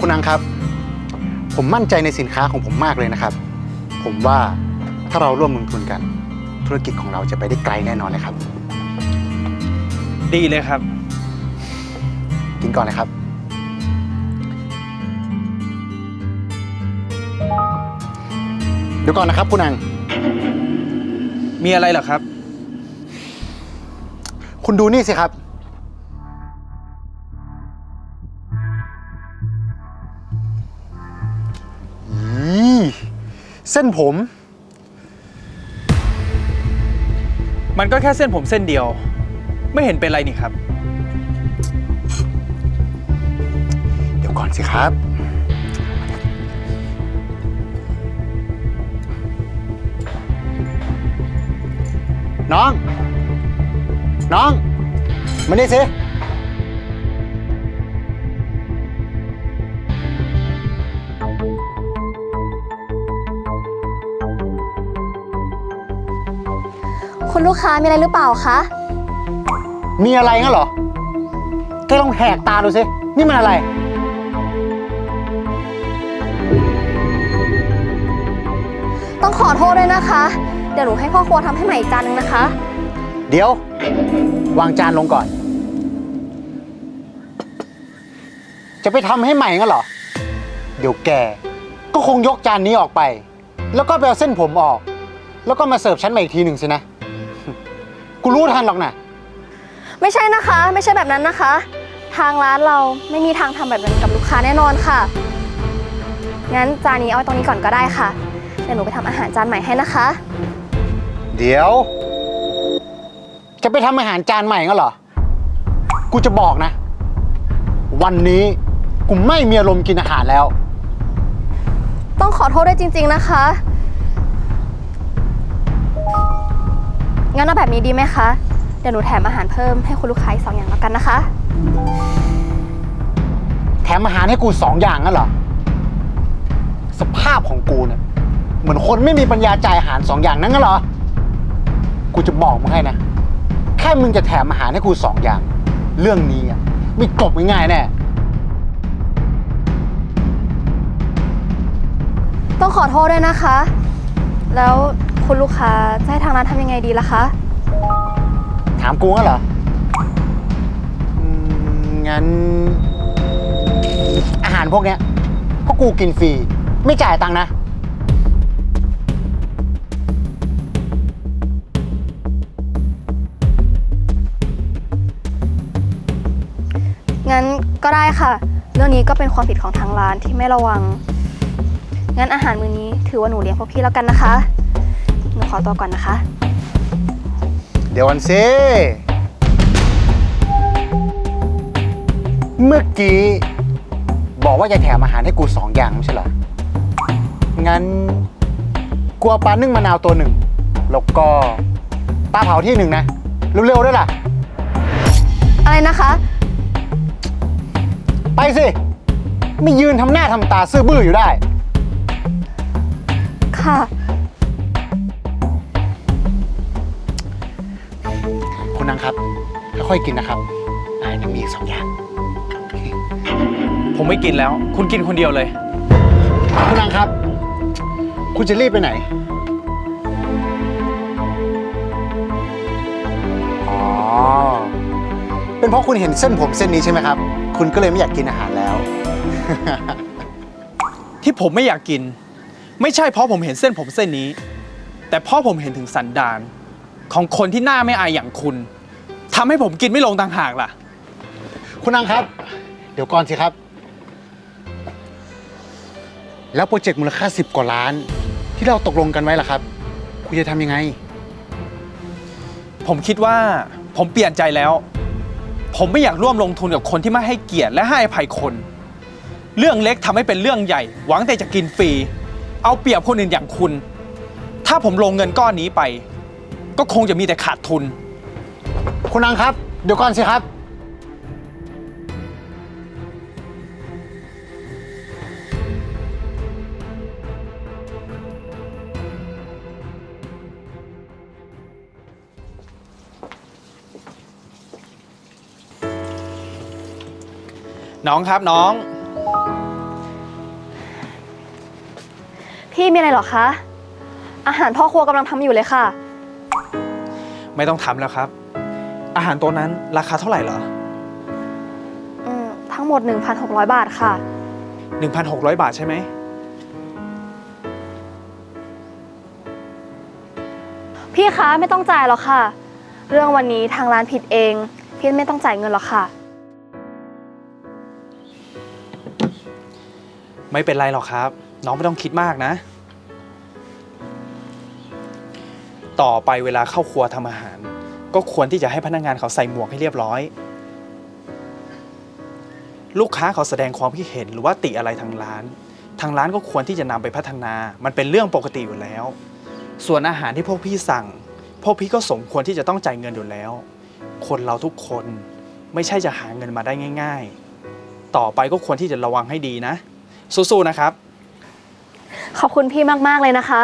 คุณอังครับ ผมมั่นใจในสินค้าของผมมากเลยนะครับ ผมว่าถ้าเราร่วมลงทุนกัน ธุรกิจของเราจะไปได้ไกลแน่นอนเลยครับ ดีเลยครับ กินก่อนเลยครับ เดี๋ยวก่อนนะครับ คุณอัง มีอะไรเหรอครับ คุณดูนี่สิครับ เส้นผม มันก็แค่เส้นผมเส้นเดียว ไม่เห็นเป็นไรนี่ครับ เดี๋ยวก่อนสิครับ น้อง น้อง มานี่สิ คุณลูกค้ามีอะไรหรือเปล่าคะ มีอะไรงั้นเหรอ แกลองแหกตาดูสิ นี่มันอะไร ต้องขอโทษด้วยนะคะ เดี๋ยวหนูให้พ่อครัวทำให้ใหม่อีกจานนึงนะคะ เดี๋ยว วางจานลงก่อน จะไปทำให้ใหม่งั้นเหรอ เดี๋ยวแก ก็คงยกจานนี้ออกไป แล้วก็ไปเอาเส้นผมออก แล้วก็มาเสิร์ฟฉันใหม่อีกทีหนึ่งสินะ กูรู้ทันหรอกนะไม่ใช่นะคะ ไม่ใช่แบบนั้นนะคะ ทางร้านเราไม่มีทางทำแบบนั้นกับลูกค้าแน่นอนค่ะ งั้นจานนี้เอาไว้ตรงนี้ก่อนก็ได้ค่ะเดี๋ยวหนูไปทำอาหารจานใหม่ให้นะคะ เดี๋ยว จะไปทำอาหารจานใหม่งั้นเหรอ กูจะบอกนะ วันนี้กูไม่มีอารมณ์กินอาหารแล้ว ต้องขอโทษด้วยจริง ๆนะคะ งั้นเอาแบบนี้ดีไหมคะ เดี๋ยวหนูแถมอาหารเพิ่มให้คุณลูกค้าอีกสองอย่างแล้วกันนะคะ แถมอาหารให้กูสองอย่างนั่นเหรอ สภาพของกูเนี่ยเหมือนคนไม่มีปัญญาจ่ายอาหารสองอย่างนั้นงั้นเหรอ กูจะบอกมึงให้นะ แค่มึงจะแถมอาหารให้กูสองอย่าง เรื่องนี้อะไม่จบง่ายๆแน่ ต้องขอโทษด้วยนะคะ แล้ว คุณลูกค้าจะให้ทางร้านทำยังไงดีล่ะคะ ถามกูงั้นเหรออืมงั้น อาหารพวกเนี้ยพวกกูกินฟรี ไม่จ่ายตังค์นะ งั้นก็ได้ค่ะ เรื่องนี้ก็เป็นความผิดของทางร้านที่ไม่ระวัง งั้นอาหารมื้อนี้ถือว่าหนูเลี้ยงพวกพี่แล้วกันนะคะ หนูขอตัวก่อนนะคะ เดี๋ยววันซิเมื่อกี้บอกว่าจะแถมอาหารให้กูสองอย่างไม่ใช่เหรอ งั้นกูเอาปลานึ่งมะนาวตัวหนึ่ง แล้วก็ปลาเผาที่หนึ่งนะ เร็วๆด้วยล่ะ อะไรนะคะ ไปสิ ไม่ยืนทำหน้าทำตาซื่อบื้ออยู่ได้ ค่ะ นังครับค่อยๆกินนะครับอาหารยังมีอีกสองอย่าง ผมไม่กินแล้ว คุณกินคนเดียวเลย คุณนังครับ คุณจะรีบไปไหน อ๋อ เป็นเพราะคุณเห็นเส้นผมเส้นนี้ใช่ไหมครับ คุณก็เลยไม่อยากกินอาหารแล้ว ที่ผมไม่อยากกิน ไม่ใช่เพราะผมเห็นเส้นผมเส้นนี้ แต่เพราะผมเห็นถึงสันดานของคนที่หน้าไม่อายอย่างคุณ ทำให้ผมกินไม่ลงต่างหากล่ะ คุณนังครับ เดี๋ยวก่อนสิครับ แล้วโปรเจกต์มูลค่า 10 กว่าล้าน ที่เราตกลงกันไว้ล่ะครับ คุณจะทำยังไง ผมคิดว่าผมเปลี่ยนใจแล้ว ผมไม่อยากร่วมลงทุนกับคนที่ไม่ให้เกียรติและให้อภัยคน เรื่องเล็กทำให้เป็นเรื่องใหญ่ หวังแต่จะกินฟรี เอาเปรียบคนอื่นอย่างคุณ ถ้าผมลงเงินก้อนนี้ไป ก็คงจะมีแต่ขาดทุน คุณนังครับ เดี๋ยวก่อนสิครับ น้องครับน้อง พี่มีอะไรเหรอคะ อาหารพ่อครัวกำลังทำอยู่เลยค่ะ ไม่ต้องทำแล้วครับ อาหารตัวนั้นราคาเท่าไหร่เหรอ อืมทั้งหมด 1,600 บาทค่ะ 1,600 บาทใช่ไหม พี่คะไม่ต้องจ่ายหรอกค่ะ เรื่องวันนี้ทางร้านผิดเอง พี่ไม่ต้องจ่ายเงินหรอกค่ะ ไม่เป็นไรหรอกครับ น้องไม่ต้องคิดมากนะ ต่อไปเวลาเข้าครัวทำอาหาร ก็ควรที่จะให้พนักงานเขาใส่หมวกให้เรียบร้อย ลูกค้าเขาแสดงความคิดเห็นหรือว่าติอะไรทางร้าน ทางร้านก็ควรที่จะนำไปพัฒนา มันเป็นเรื่องปกติอยู่แล้ว ส่วนอาหารที่พวกพี่สั่ง พวกพี่ก็สมควรที่จะต้องจ่ายเงินอยู่แล้ว คนเราทุกคนไม่ใช่จะหาเงินมาได้ง่าย ๆ ต่อไปก็ควรที่จะระวังให้ดีนะ สู้ๆนะครับ ขอบคุณพี่มากๆเลยนะคะ